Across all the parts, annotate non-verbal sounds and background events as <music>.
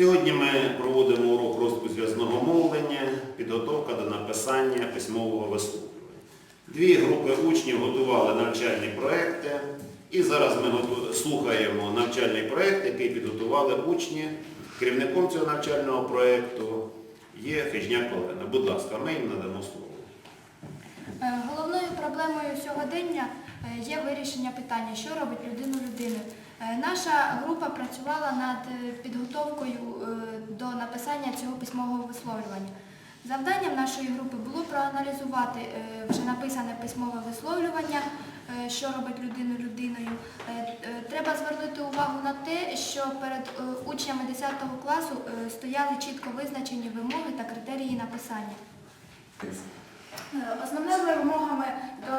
Сьогодні ми проводимо урок розвитку зв'язного мовлення, підготовка до написання письмового висловлювання. Дві групи учнів готували навчальні проекти, і зараз ми слухаємо навчальний проект, який підготували учні. Керівником цього навчального проекту є Хижняк Олена. Будь ласка, ми їм надамо слово. Е, Головною проблемою сьогодення е, є вирішення питання, що робить людину людиною. Е, Наша група працювала над е, підготовкою е, до написання цього письмового висловлювання. Завданням нашої групи було проаналізувати вже написане письмове висловлювання, що робить людину людиною. Треба звернути увагу на те, що перед учнями 10 класу стояли чітко визначені вимоги та критерії написання. Основними вимогами до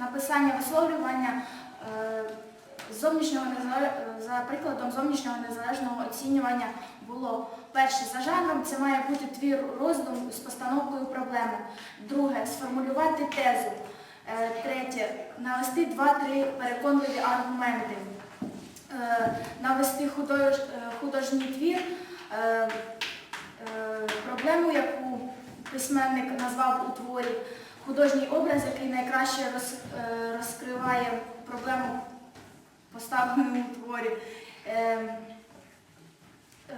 написання висловлювання зовнішнього е, за прикладом зовнішнього незалежного оцінювання було перше за жанром це має бути твір роздум з постановкою проблеми. Друге сформулювати тезу. Е, Третє навести два-три переконливі аргументи. Е, Навести худож- художній твір. Проблему, яку письменник назвав у творі художній образ, який найкраще роз- розкриває проблему, поставлену у творі. Е, е,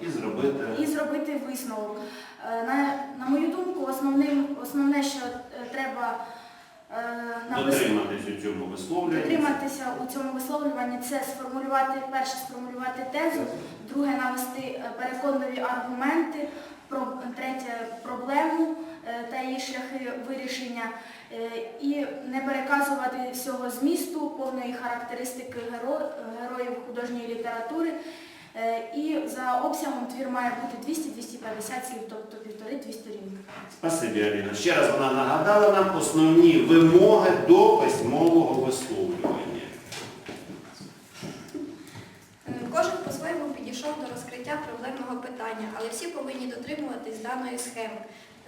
І зробити. і зробити висновок. Е, На, на мою думку, основним, основне, що е, треба е, написати. Дотриматись у цьому висловлюванні. Дотриматися у цьому висловлюванні це сформулювати, перше сформулювати тезу, друге навести е, переконливі аргументи, про, третє проблему та її шляхи вирішення, е, і не переказувати всього змісту, повної характеристики геро, героїв художньої літератури. Е, І за обсягом твір має бути 200-250 слів, тобто півтори-дві сторінки. Спасибі, Аліна. Ще раз вона нагадала нам основні вимоги до письмового висловлювання. Е, Кожен по-своєму підійшов до розкриття проблемного питання, але всі повинні дотримуватись даної схеми.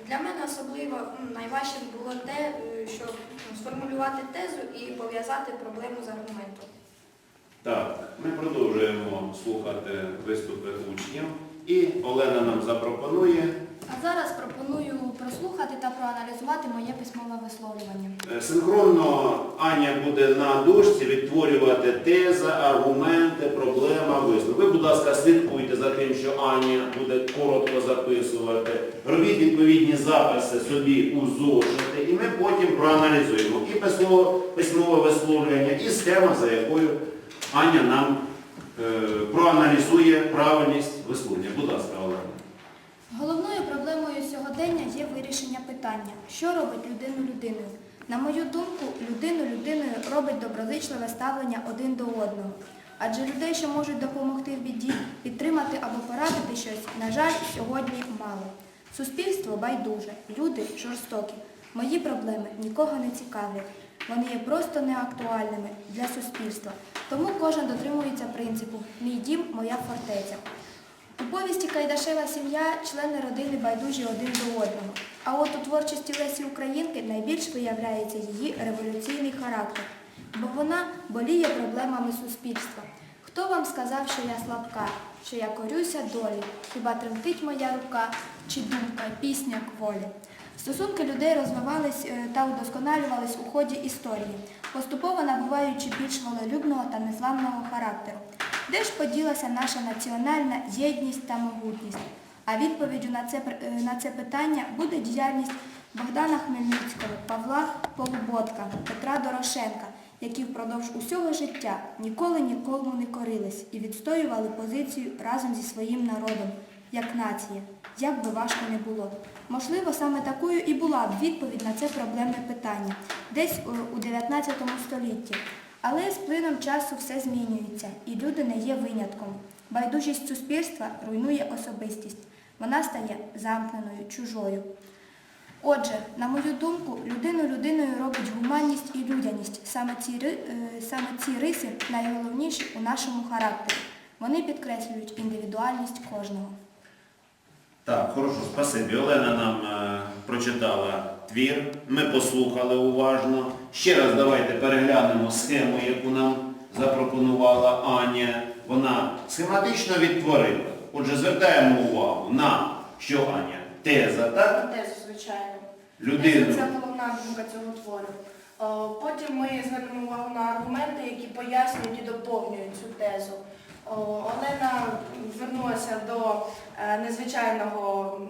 Для мене особливо найважчим було те, е, щоб сформулювати тезу і пов'язати проблему з аргументом. Так, ми продовжуємо слухати виступи учнів. І Олена нам запропонує А зараз пропоную прослухати проаналізувати моє письмове висловлювання. е, синхронно Аня буде на дошці відтворювати теза, аргументи, проблема, висновок. Ви, будь ласка, слідкуйте за тим, що Аня буде коротко записувати. Робіть відповідні записи собі у зошити, і ми потім проаналізуємо і письмове, письмове висловлювання, і схема, за якою Аня нам е, проаналізує правильність висловлення. Будь ласка, Олена. Головною проблемою сьогодення є вирішення питання, що робить людину людиною. На мою думку, людину людиною робить доброзичливе ставлення один до одного. Адже людей, що можуть допомогти в біді, підтримати або порадити щось, на жаль, сьогодні мало. Суспільство байдуже, люди жорстокі. Мої проблеми нікого не цікавлять. Вони є просто неактуальними для суспільства. Тому кожен дотримується принципу Мій дім, моя фортеця. Повісті Кайдашева сім'я члени родини байдужі один до одного. А от у творчості Лесі Українки найбільш виявляється її революційний характер, бо вона боліє проблемами суспільства. Хто вам сказав, що я слабка, що я корюся долі, хіба тремтить моя рука, чи думка, пісня кволі? Стосунки людей розвивались е, та удосконалювались у ході історії, поступово набуваючи більш волелюбного та незламного характеру. Де ж поділася наша національна єдність та могутність? А відповіддю на це, е, на це питання буде діяльність Богдана Хмельницького, Павла Полуботка, Петра Дорошенка, які впродовж усього життя ніколи нікому не корились і відстоювали позицію разом зі своїм народом, як нація, як би важко не було. Можливо, саме такою і була б відповідь на це проблемне питання, десь у 19 столітті. Але з плином часу все змінюється, і люди не є винятком. Байдужість суспільства руйнує особистість. Вона стає замкненою, чужою. Отже, на мою думку, людину людиною робить гуманність і людяність. Саме ці, е, саме ці риси найголовніші у нашому характері. Вони підкреслюють індивідуальність кожного. Так, хорошо, спасибі. Олена нам е, прочитала твір, ми послухали уважно. Ще раз давайте переглянемо схему, яку нам запропонувала Аня. Вона схематично відтворила Отже, звертаємо увагу на що Аня? Теза, так? Тезу, звичайно. Людину. Це головна думка цього твору. Е, Потім ми звернемо увагу на аргументи, які пояснюють і доповнюють цю тезу. О, Олена звернулася до е, незвичайного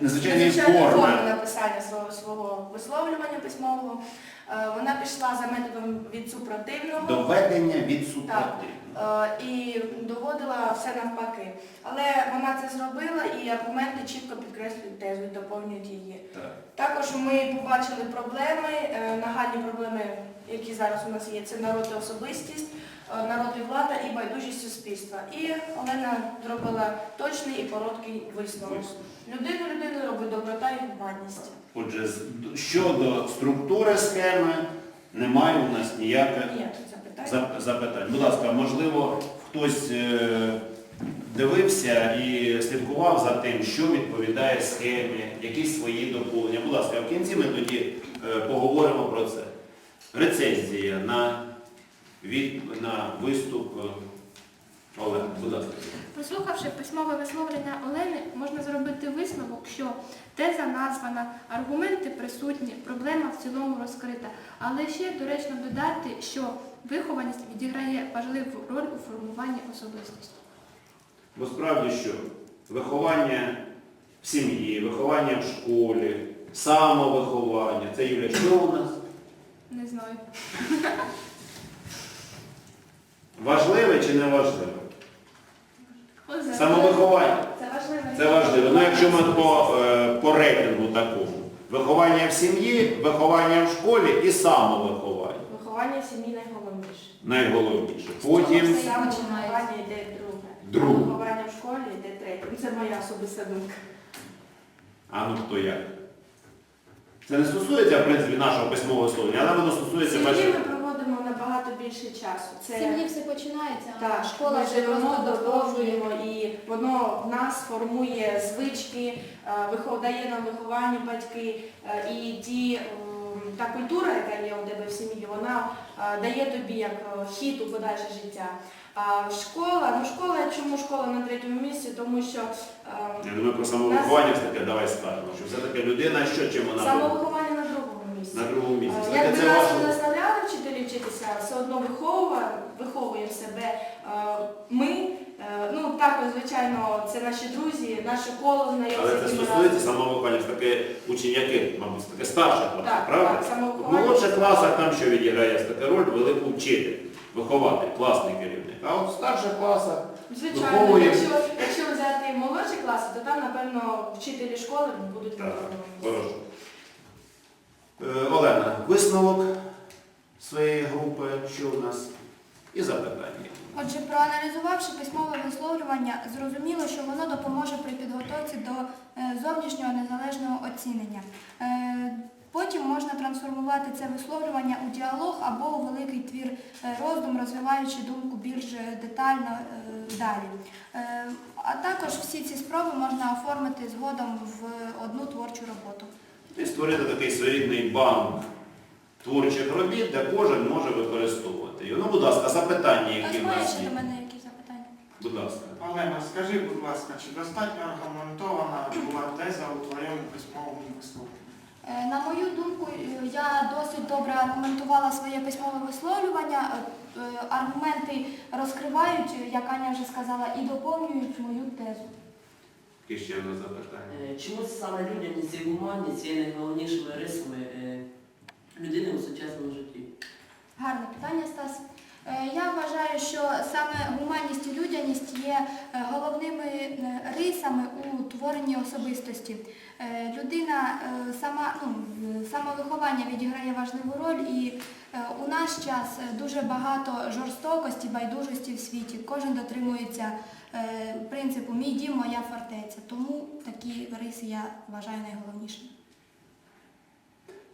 Незвичайної незвичайної форми. форми написання свого, свого висловлювання письмового. Е, Вона пішла за методом від супротивного. Доведення від супротивного. Е, і доводила все навпаки. Але вона це зробила і аргументи чітко підкреслюють тезу і доповнюють її. Так. Також ми побачили проблеми, е, нагальні проблеми, які зараз у нас є, це народ і особистість, е, народ і влада і байдужість суспільства. І Олена зробила точний і короткий висновок. Людину людину робить доброта і гуманність. Отже, щодо структури схеми немає у нас ніяких Ні, тут запитання. зап- запитань. Будь ласка, можливо, хтось е, дивився і слідкував за тим, що відповідає схемі, якісь свої доповнення. Будь ласка, в кінці ми тоді е, поговоримо про це. Рецензія на, від, на виступ е, Олег, будь ласка. Прослухавши письмове висловлення Олени, можна зробити висновок, що теза названа, аргументи присутні, проблема в цілому розкрита. Але ще доречно додати, що вихованість відіграє важливу роль у формуванні особистості. Бо справді що? Виховання в сім'ї, виховання в школі, самовиховання. Це Юля, що у нас? Знаю. Важливе чи не важливе? Самовиховання. Це важливо. Це важливо. Ну, якщо ми по, е, по рейтингу такому. Виховання в сім'ї, виховання в школі і самовиховання. Виховання в сім'ї найголовніше. Найголовніше. Потім Самовиховання йде друге. Друге. Виховання в школі йде третє. Ну, Це моя особиста думка. А ну хто як? Це не стосується, в принципі, нашого письмового словення, але воно В стосується сім'ї бачите, ми проводимо набагато більше часу. В Це сім'ї все починається, а так, школа ми вже живемо, просто продовжує. продовжуємо, і воно в нас формує звички, е, вихов- дає нам виховання батьки, е, і ті, м, та культура, яка є у тебе в сім'ї, вона е, дає тобі як е, хід у подальше життя. Школа, ну школа, чому школа на третьому місці? Тому що е, Я думаю, про самовиховання все-таки давай скажемо, що все-таки людина, що чим вона самовиховання на другому місці. на другому місці. Е, Якби це нас не важливо. наставляли вчителі вчитися, все одно виховуємо, виховуємо себе. Е, Ми, е, ну також, звичайно, це наші друзі, наше коло знайомих. Але це стосується самовиховання, таки ученяки, мабуть, все таки старших класів, Так, правда? так, В самовиховання. молодших класах там що відіграє така роль велику вчитель, вихователь, класний керівник. А от в старших класах Звичайно, виховуємо. якщо, якщо взяти молодші класи, то там, напевно, вчителі школи будуть Так, хорошо. Е, Олена, висновок своєї групи, що у нас? І запитання. Отже, проаналізувавши письмове висловлювання, зрозуміло, що воно допоможе при підготовці до е, зовнішнього незалежного оцінення. Е, Потім можна трансформувати це висловлювання у діалог або у великий твір е, роздум, розвиваючи думку більш е, детально е, далі. А також всі ці спроби можна оформити згодом в одну творчу роботу. І створити такий своєрідний банк творчих робіт, де кожен може використовувати. Ну, будь ласка, запитання, які в нас є. до мене якісь запитання? Будь ласка. Олена, скажи, будь ласка, чи достатньо аргументована була теза у твоєму письмовому висловленні? Е, На мою думку, е, я досить добре аргументувала своє письмове висловлювання. Е, е, Аргументи розкривають, як Аня вже сказала, і доповнюють мою тезу. І ще одне запитання? Е, Чому саме людяність і гуманність є найголовнішими рисами людини у сучасному житті? Гарне питання, Стас. Е, Я вважаю, що саме гуманність і людяність є е, головними е, рисами у творенні особистості. Людина сама, ну, самовиховання відіграє важливу роль і у наш час дуже багато жорстокості, байдужості в світі. Кожен дотримується принципу мій дім, моя фортеця. Тому такі риси я вважаю найголовнішими.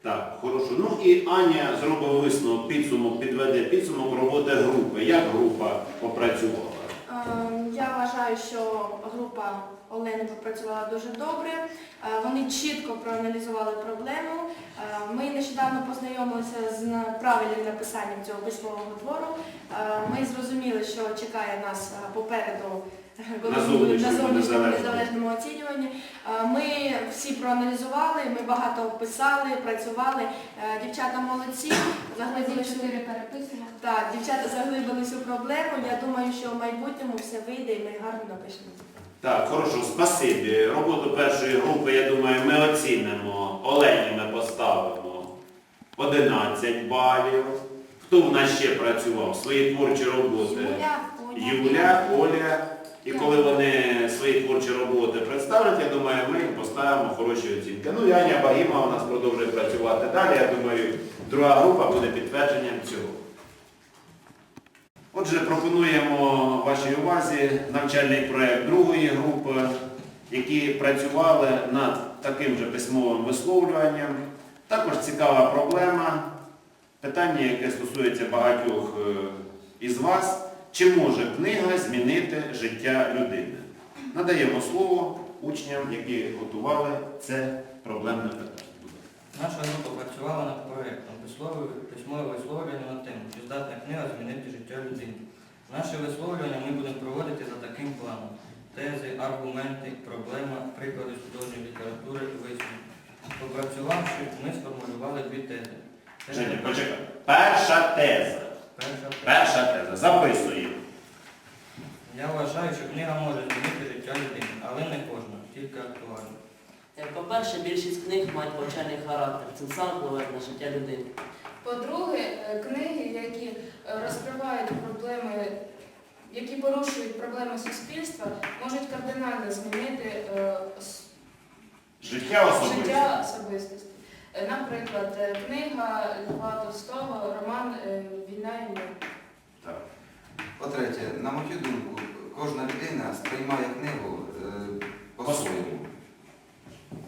Так, хорошо. Ну і Аня зробить висновок, підсумок, підведе підсумок роботи групи. Як група попрацювала? Ем, Я вважаю, що група Олени попрацювала дуже добре. Е, Вони чітко проаналізували проблему. Е, Ми нещодавно познайомилися з правильним написанням цього письмового твору. Е, Ми зрозуміли, що чекає нас попереду На зовнішньому зовнішньому незалежному. оцінюванні. Е, Ми всі проаналізували, ми багато писали, працювали. Е, Дівчата молодці, заглибилися. Переписано. Так, дівчата заглибились у проблему. Я думаю, що в майбутньому все вийде і ми гарно напишемо. Так, хорошо, спасибі. Роботу першої групи, я думаю, ми оцінимо. Олені ми поставимо 11 балів. Хто в нас ще працював? Свої творчі роботи. Юля, Оля. І коли вони свої творчі роботи представлять, я думаю, ми їм поставимо хороші оцінки. Ну і Аня Багіма у нас продовжує працювати далі. Я думаю, друга група буде підтвердженням цього. Отже, пропонуємо вашій увазі навчальний проєкт другої групи, які працювали над таким же письмовим висловлюванням. Також цікава проблема, питання, яке стосується багатьох е, із вас. Чи може книга змінити життя людини? Надаємо слово учням, які готували це проблемне питання. Наша група працювала над проєктом «Висловлювання- письмове висловлювання на тему, чи здатна книга змінити життя людини. Наше висловлювання ми будемо проводити за таким планом. Тези, аргументи, проблема, приклади художньої літератури висновки. Попрацювавши, ми сформулювали дві тези. Женя, почекай. Перша теза. Перша теза. Перша теза. Записуємо. Я вважаю, що книга може змінити життя людини, але не кожна, тільки актуальна. Е, По-перше, більшість книг мають повчальний характер. Цим самим впливають на життя людини. По-друге, е, книги, які е, розкривають проблеми, які порушують проблеми суспільства, можуть кардинально змінити е, с- Життя особисте. життя особистості. Е, Наприклад, е, книга Льва Толстого, роман е, Війна і мир. Так. По-третє, на мою думку, кожна людина сприймає книгу е, по-своєму.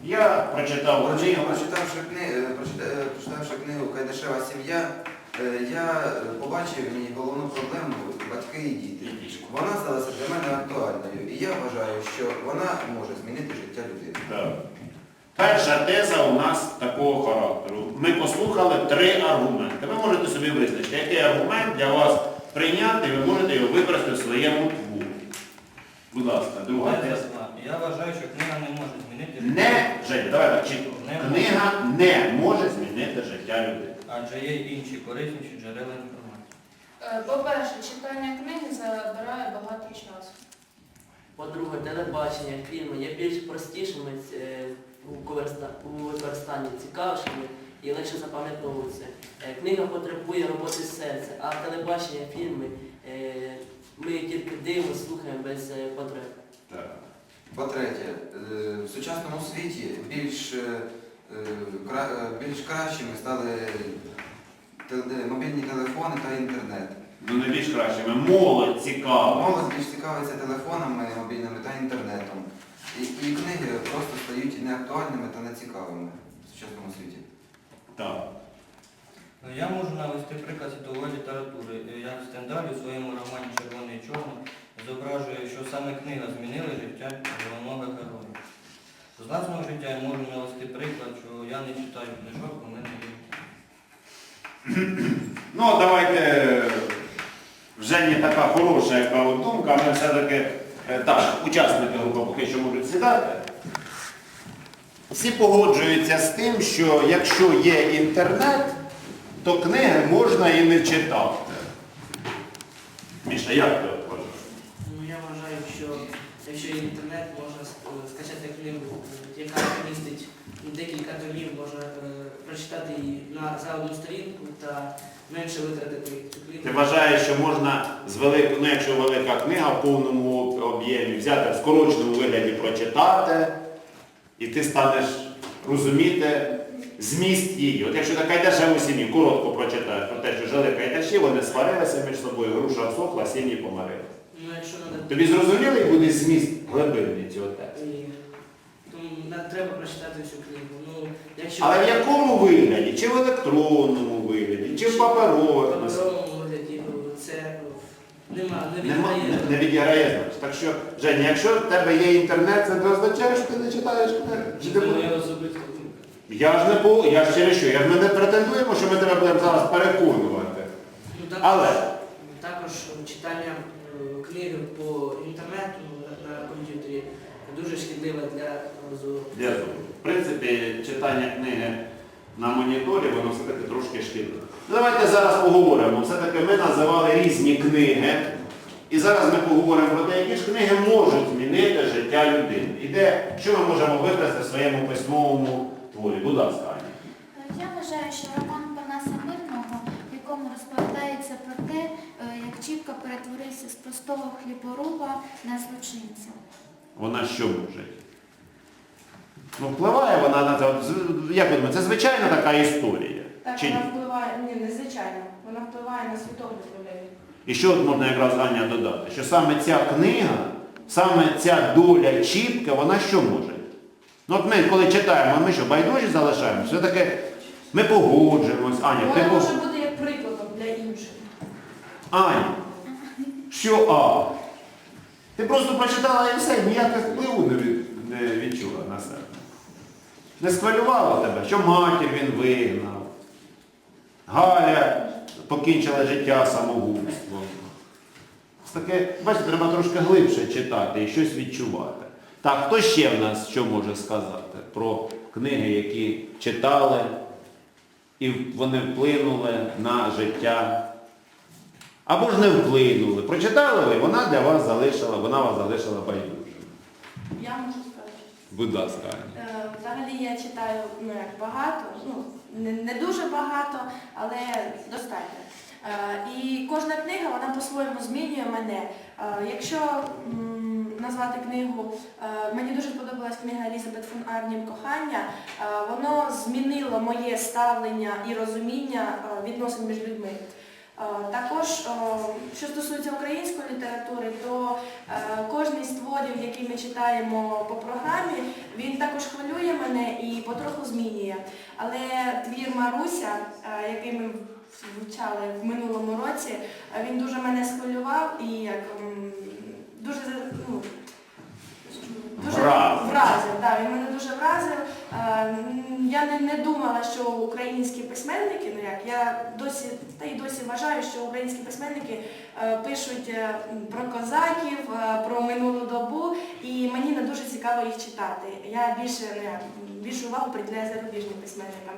Я прочитав книгу. Прочитавши, кни- прочита- е, прочитавши книгу Кайдашева сім'я, я побачив в ній головну проблему батьки і діти. Вона сталася для мене актуальною, і я вважаю, що вона може змінити життя людини. Так. Перша теза у нас такого характеру. Ми послухали три аргументи. Ви можете собі визначити, який аргумент для вас прийняти, ви можете його використати в своєму творі. Будь ласка, друга Теза. Я вважаю, що книга не може змінити життя Не, Женя, давай так чітко. Книга не може змінити життя людини. адже є інші корисніші джерела інформації. Е, По-перше, читання книги забирає багато часу. По-друге, телебачення, фільми є більш простішими е, у використанні, цікавішими і легше запам'ятовуються. Е, Книга потребує роботи серця, а телебачення, фільми е, ми тільки дивимося, слухаємо без е, потреб. Так. По-третє, в сучасному світі більш, більш кращими стали мобільні телефони та інтернет. Ну не більш кращими. Молодь цікава. Молодь більш цікавиться телефонами мобільними та інтернетом. І, і книги просто стають неактуальними та нецікавими в сучасному світі. Так. Ну, Я можу навести приклад світової літератури. Я в Стендалі у своєму романі Червоний і чорний зображує, що саме книга змінила життя головного героя. З власного життя я можу навести приклад, що я не читаю книжок, у мене є. <clears throat> Ну, давайте вже не така хороша, яка от думка, ми все-таки так, учасники групи поки що можуть сідати. Всі погоджуються з тим, що якщо є інтернет, то книги можна і не читати. Міша, як ти вважаєш? Ну, я вважаю, що якщо є інтернет, можна е, скачати книгу, е, яка містить декілька томів, можна е, прочитати її на, за одну сторінку та менше витратити цю Ти вважаєш, що можна з великою, ну якщо велика книга в повному об'ємі, взяти в скороченому вигляді прочитати, і ти станеш розуміти зміст її. От якщо така йдеш у сім'ї, коротко прочитаєш про те, що жили кайдаші, вони сварилися між собою, груша всохла, сім'ї помирили. Ну, якщо надо, Тобі зрозумілий буде зміст глибинний цього тексту? Ні. Тому треба прочитати всю книгу. Ну, якщо Але в якому вигляді? Чи в електронному вигляді, чи в паперових носіях? вигляді ну, це ну, нема, не Нема, віддає. не відіграє значення. Так що, Женя, якщо в тебе є інтернет, це не означає, що ти не читаєш книги. Чи ти будеш? Моя особиста думка. Я ж не по, я ж через що, я ж ми не претендуємо, що ми тебе будемо зараз переконувати. Ну, також, Але також читання е, книги по інтернету на комп'ютері дуже шкідлива для зору. Для зору. В принципі, читання книги на моніторі, воно все-таки трошки шкідливе. Ну, Давайте зараз поговоримо. Все-таки ми називали різні книги. І зараз ми поговоримо про те, які ж книги можуть змінити життя людини. І де, що ми можемо викласти в своєму письмовому творі. Будь ласка, Аня. Я вважаю, що роман Панаса Мирного, в якому розповідається про те, е, як Чіпка перетворився з простого хліборуба на злочинця. Вона що може? Ну, впливає вона на це. З- Як ви думаєте, це звичайна така історія? Так, Чи ні? вона впливає, ні, незвичайно, вона впливає на світогляд людей. І що от можна якраз Аня додати? Що саме ця книга, саме ця доля Чіпка, вона що може? Ну от ми коли читаємо, ми що, байдужі залишаємо? Все-таки ми погоджуємось. Аня, ти Вона пог- може бути як прикладом для інших. Аня, що А? Ти просто прочитала і все, ніяких впливу не, від, не відчула на себе. Не схвилювало тебе, що матір він вигнав. Галя покінчила життя самогубством. Ось Таке, бачите, треба трошки глибше читати і щось відчувати. Так, хто ще в нас що може сказати про книги, які читали і вони вплинули на життя або ж не вплинули. Прочитали ви, вона для вас залишила, вона вас залишила байдужим. Я можу сказати. Будь ласка, Е, Взагалі я читаю ну, як багато, ну, не, дуже багато, але достатньо. Е, І кожна книга вона по-своєму змінює мене. Е, Якщо назвати книгу, е, мені дуже сподобалась книга Елізабет фон Арнім Кохання, воно змінило моє ставлення і розуміння відносин між людьми. Е, Також, е, що стосується української літератури, то е, кожний з творів, який ми читаємо по програмі, він також хвилює мене і потроху змінює. Але твір Маруся, який ми вивчали в минулому році, він дуже мене схвилював і як дуже ну, дуже Вразив. вразив. Да, він мене дуже вразив. Е, Я не, не думала, що українські письменники, ну як я досі та й досі вважаю, що українські письменники е, пишуть е, про козаків, е, про минулу добу, і мені не дуже цікаво їх читати. Я більше ну, як, більшу увагу приділяю зарубіжним письменникам.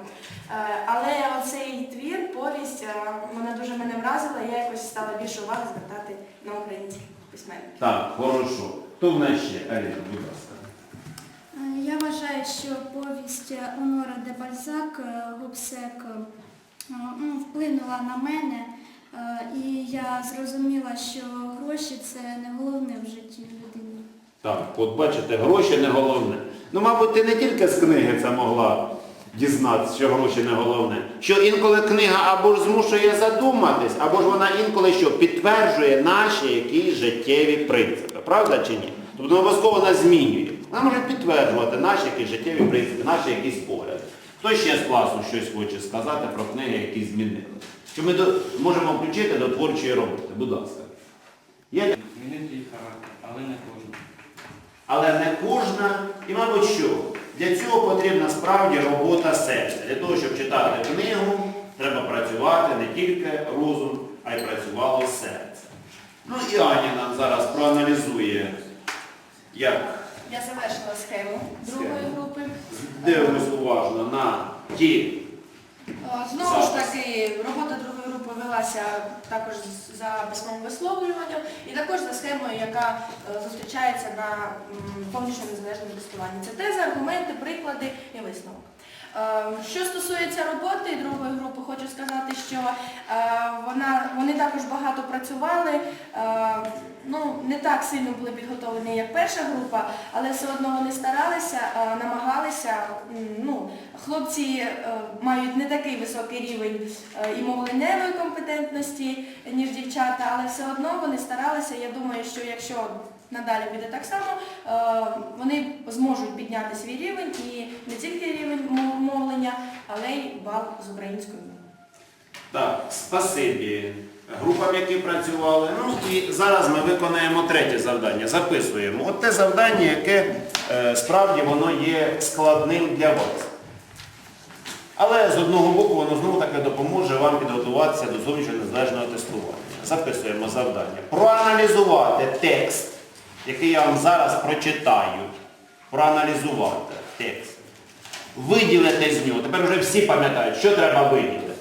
Е, Але оцей твір, повість, е, вона дуже мене вразила, я якось стала більше уваги звертати на українських письменників. Так, хорошо. Хто в нас ще? Аліна, будь ласка. Я вважаю, що повість Онора де Бальзак е, Гобсек е, ну, вплинула на мене, е, і я зрозуміла, що гроші це не головне в житті людини. Так, от бачите, гроші не головне. Ну, мабуть, ти не тільки з книги це могла дізнатися, що гроші не головне. Що інколи книга або ж змушує задуматись, або ж вона інколи що підтверджує наші якісь життєві принципи. Правда чи ні? Тобто обов'язково вона змінює. Вона може підтверджувати наші якісь життєві принципи, наші якісь погляди. Хто ще з класу щось хоче сказати про книги, які змінили? Що ми до- можемо включити до творчої роботи? Будь ласка. Є Змінити їх характер, але не кожен. але не кожна. І, мабуть, що? Для цього потрібна справді робота серця. Для того, щоб читати книгу, треба працювати не тільки розум, а й працювало серце. Ну і Аня нам зараз проаналізує, як Я завершила схему другої групи. дивимось уважно на ті. Е, Знову ж таки, робота другої групи велася також з- за письмовим висловлюванням і також за схемою, яка е, зустрічається на м, повністю незалежному тестуванні. Це тези, аргументи, приклади і висновок. Е, Що стосується роботи другої групи, хочу сказати, що е, вона, вони також багато працювали, е, ну, не так сильно були підготовлені, як перша група, але все одно вони старалися, е, намагалися. Ну, хлопці е, мають не такий високий рівень і мовленневої компетентності, ніж дівчата, але все одно вони старалися. Я думаю, що якщо надалі буде так само, е, вони зможуть підняти свій рівень і не тільки рівень мовлення, але й бал з української мови. Так, спасибі групам, які працювали. Ну і зараз ми виконаємо третє завдання. Записуємо. От те завдання, яке е, справді воно є складним для вас. Але з одного боку воно знову таки допоможе вам підготуватися до зовнішнього незалежного тестування. Записуємо завдання. Проаналізувати текст який я вам зараз прочитаю, проаналізувати текст. Виділити з нього. Тепер вже всі пам'ятають, що треба виділити.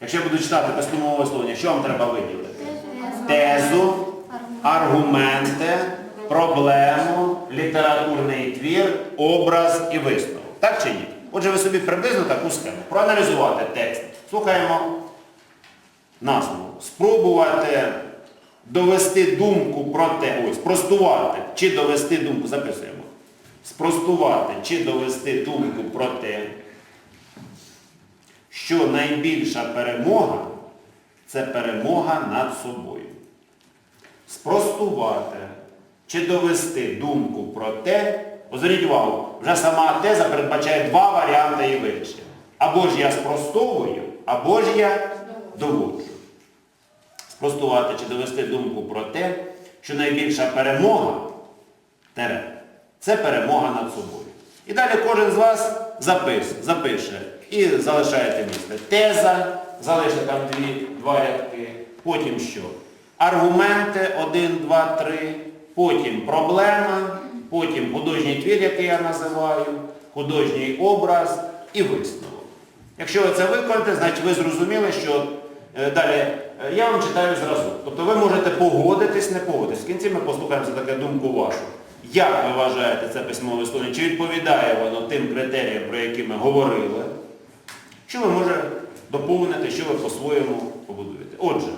Якщо я буду читати письмове висловлення, що вам треба виділити? Тезу, аргументи, проблему, літературний твір, образ і висновок. Так чи ні? Отже, ви собі приблизно таку схему. Проаналізувати текст. Слухаємо назву. Спробувати довести думку про те, ось, спростувати чи довести думку, записуємо. Спростувати чи довести думку про те, що найбільша перемога це перемога над собою. Спростувати чи довести думку про те, озверніть увагу, вже сама теза передбачає два варіанти її вирішення. Або ж я спростовую, або ж я доводжу. Спростувати чи довести думку про те, що найбільша перемога це перемога над собою. І далі кожен з вас запис, запише і залишаєте місце. Теза, залишите там дві, два рядки, потім що? Аргументи 1, 2, 3, потім проблема, потім художній твір, який я називаю, художній образ і висновок. Якщо ви це виконаєте, значить ви зрозуміли, що далі е, я вам читаю зразок. Тобто ви можете погодитись, не погодитись. В кінці ми послухаємо за таку думку вашу. Як ви вважаєте це письмове висловлення? Чи відповідає воно тим критеріям, про які ми говорили? Що ви може доповнити, що ви по-своєму побудуєте? Отже,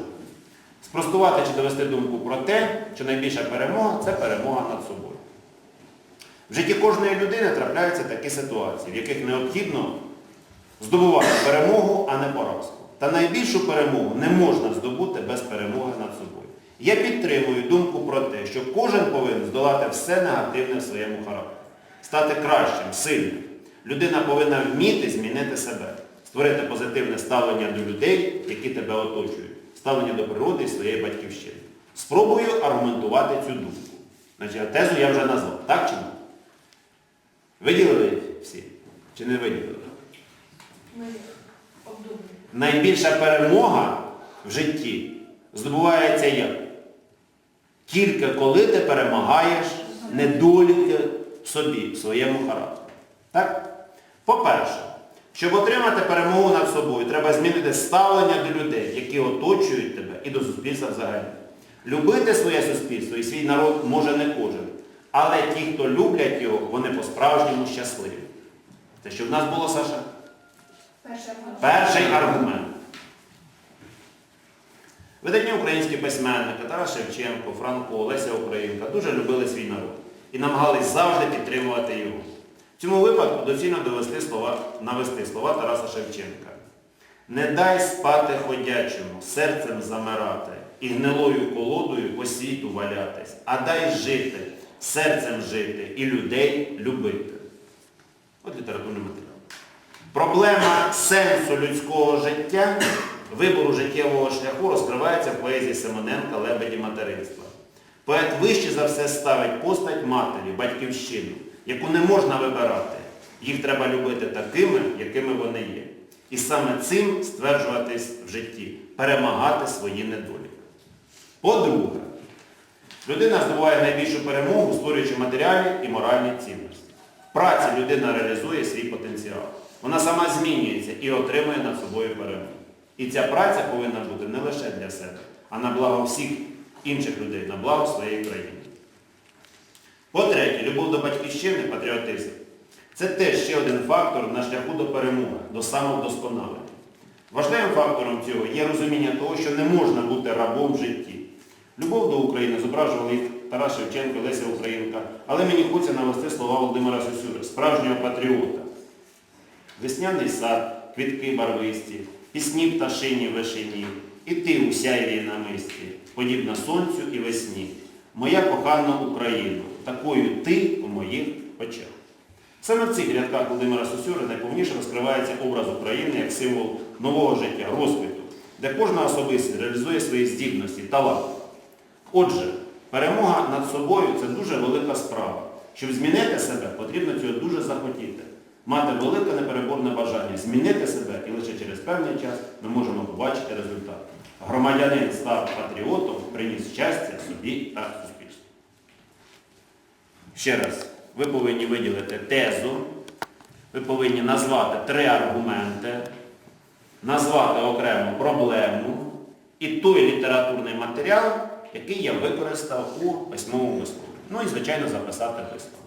спростувати чи довести думку про те, що найбільша перемога це перемога над собою. В житті кожної людини трапляються такі ситуації, в яких необхідно здобувати перемогу, а не поразку. Та найбільшу перемогу не можна здобути без перемоги над собою. Я підтримую думку про те, що кожен повинен здолати все негативне в своєму характері, стати кращим, сильним. Людина повинна вміти змінити себе, створити позитивне ставлення до людей, які тебе оточують, ставлення до природи і своєї батьківщини. Спробую аргументувати цю думку. Значить, тезу я вже назвав. Так чи ні? Виділили всі? Чи не виділили? Найбільша перемога в житті здобувається як? Тільки коли ти перемагаєш недоліки собі, своєму характері. Так? По-перше, щоб отримати перемогу над собою, треба змінити ставлення до людей, які оточують тебе і до суспільства взагалі. Любити своє суспільство і свій народ може не кожен. Але ті, хто люблять його, вони по-справжньому щасливі. Це що в нас було, Саша? Перший аргумент. Видатні українські письменники Тарас Шевченко, Франко, Леся Українка дуже любили свій народ і намагались завжди підтримувати його. В цьому випадку доцільно довести слова, навести слова Тараса Шевченка. Не дай спати ходячому, серцем замирати і гнилою колодою по світу валятись, а дай жити, серцем жити і людей любити. От літературний матеріал. Проблема сенсу людського життя, вибору життєвого шляху розкривається в поезії Симоненка Лебеді материнства. Поет вище за все ставить постать матері, батьківщину, яку не можна вибирати. Їх треба любити такими, якими вони є. І саме цим стверджуватись в житті, перемагати свої недоліки. По-друге, людина здобуває найбільшу перемогу, створюючи матеріальні і моральні цінності. В праці людина реалізує свій потенціал. Вона сама змінюється і отримує над собою перемогу. І ця праця повинна бути не лише для себе, а на благо всіх інших людей, на благо своєї країни. По-третє, любов до батьківщини, патріотизм. Це теж ще один фактор на шляху до перемоги, до самовдосконалення. Важливим фактором цього є розуміння того, що не можна бути рабом в житті. Любов до України зображували Тарас Шевченко, Леся Українка, але мені хочеться навести слова Володимира Сосюри, справжнього патріота. Весняний сад, квітки барвисті, пісні пташині вишині, і ти у сяйві намисті, подібна сонцю і весні. Моя кохана Україна, такою ти у моїх очах. Саме в цих рядках Володимира Сосюри найповніше розкривається образ України як символ нового життя, розквіту, де кожна особистість реалізує свої здібності, таланти. Отже, перемога над собою це дуже велика справа. Щоб змінити себе, потрібно цього дуже захотіти. Мати велике непереборне бажання змінити себе і лише через певний час ми можемо побачити результат. громадянин став патріотом, приніс щастя собі та суспільству. Ще раз, ви повинні виділити тезу, ви повинні назвати три аргументи, назвати окрему проблему і той літературний матеріал, який я використав у письмовому вислові. Ну і, звичайно, записати висновок.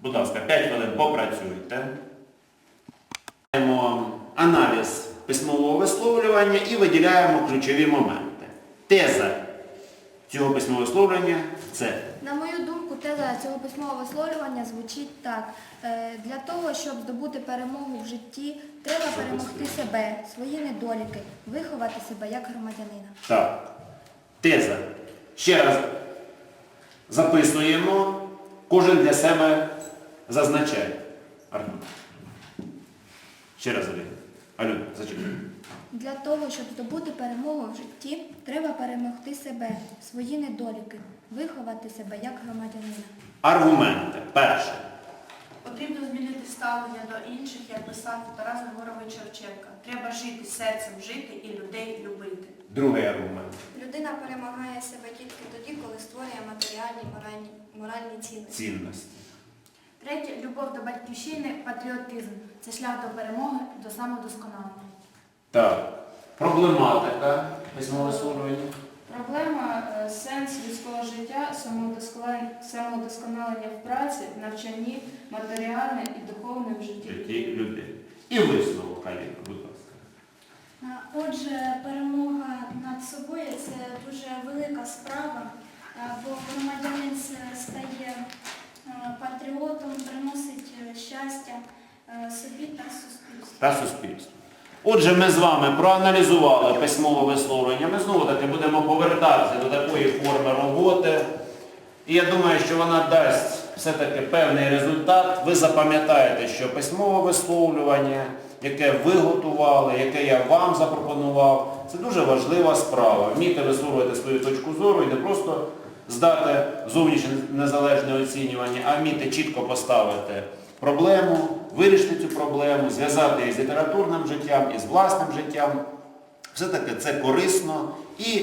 Будь ласка, 5 хвилин попрацюйте. Маємо аналіз письмового висловлювання і виділяємо ключові моменти. Теза цього письмового висловлювання це На мою думку, теза цього письмового висловлювання звучить так. Е, Для того, щоб здобути перемогу в житті, треба перемогти себе, свої недоліки, виховати себе як громадянина. так. Теза. Ще раз записуємо, кожен для себе зазначає. Арно. Ще раз Аліна. Алю, зачекай. Для того, щоб здобути перемогу в житті, треба перемогти себе, свої недоліки, виховати себе як громадянина. Аргументи. Перше. Потрібно змінити ставлення до інших, як писав Тарас Григорович Шевченка. Треба жити серцем, жити і людей любити. Другий аргумент. Людина перемагає себе тільки тоді, коли створює матеріальні моральні, моральні цінності. Цінності. Третє любов до батьківщини, патріотизм. Це шлях до перемоги, до самодосконалення. Так. Проблематика письмового висловлювання. Проблема е, сенс людського життя, самодосконалення, в праці, навчанні, матеріальне і духовне в житті. житті людей. І висновок, Аліна, будь ласка. Отже, перемога над собою це дуже велика справа, бо громадянин стає патріотом, приносить е, щастя е, собі та суспільству. Та суспільство. Отже, ми з вами проаналізували письмове висловлення. Ми знову таки будемо повертатися до такої форми роботи. І я думаю, що вона дасть все-таки певний результат. Ви запам'ятаєте, що письмове висловлювання, яке ви готували, яке я вам запропонував, це дуже важлива справа. Вміти висловлювати свою точку зору і не просто здати зовнішнє незалежне оцінювання, а вміти чітко поставити проблему, вирішити цю проблему, зв'язати її з літературним життям і з власним життям. Все-таки це корисно і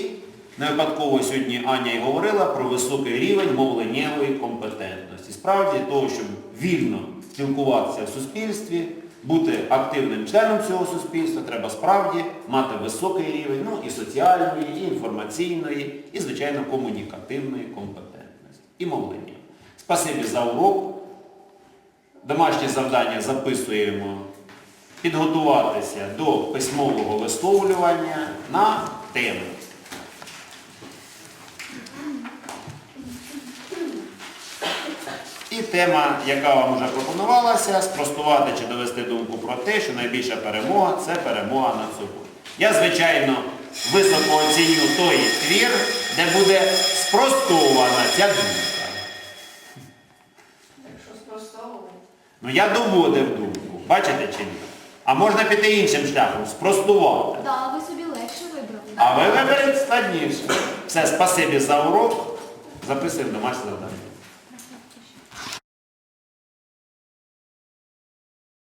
не випадково сьогодні Аня і говорила про високий рівень мовленнєвої компетентності. Справді, того, щоб вільно спілкуватися в суспільстві, бути активним членом цього суспільства, треба справді мати високий рівень ну, і соціальної, і інформаційної, і, звичайно, комунікативної компетентності. І мовлення. Спасибі за урок. Домашнє завдання записуємо підготуватися до письмового висловлювання на тему. І тема, яка вам вже пропонувалася, спростувати чи довести думку про те, що найбільша перемога це перемога над собою. Я, звичайно, високо оціню той твір, де буде спростована ця думка. Якщо спростовувати. Ну я доводив думку, бачите чи ні? А можна піти іншим шляхом, спростувати. Да, ви собі легше вибрали. А ви виберете складніше. Все, спасибі за урок. Записуємо домашнє завдання.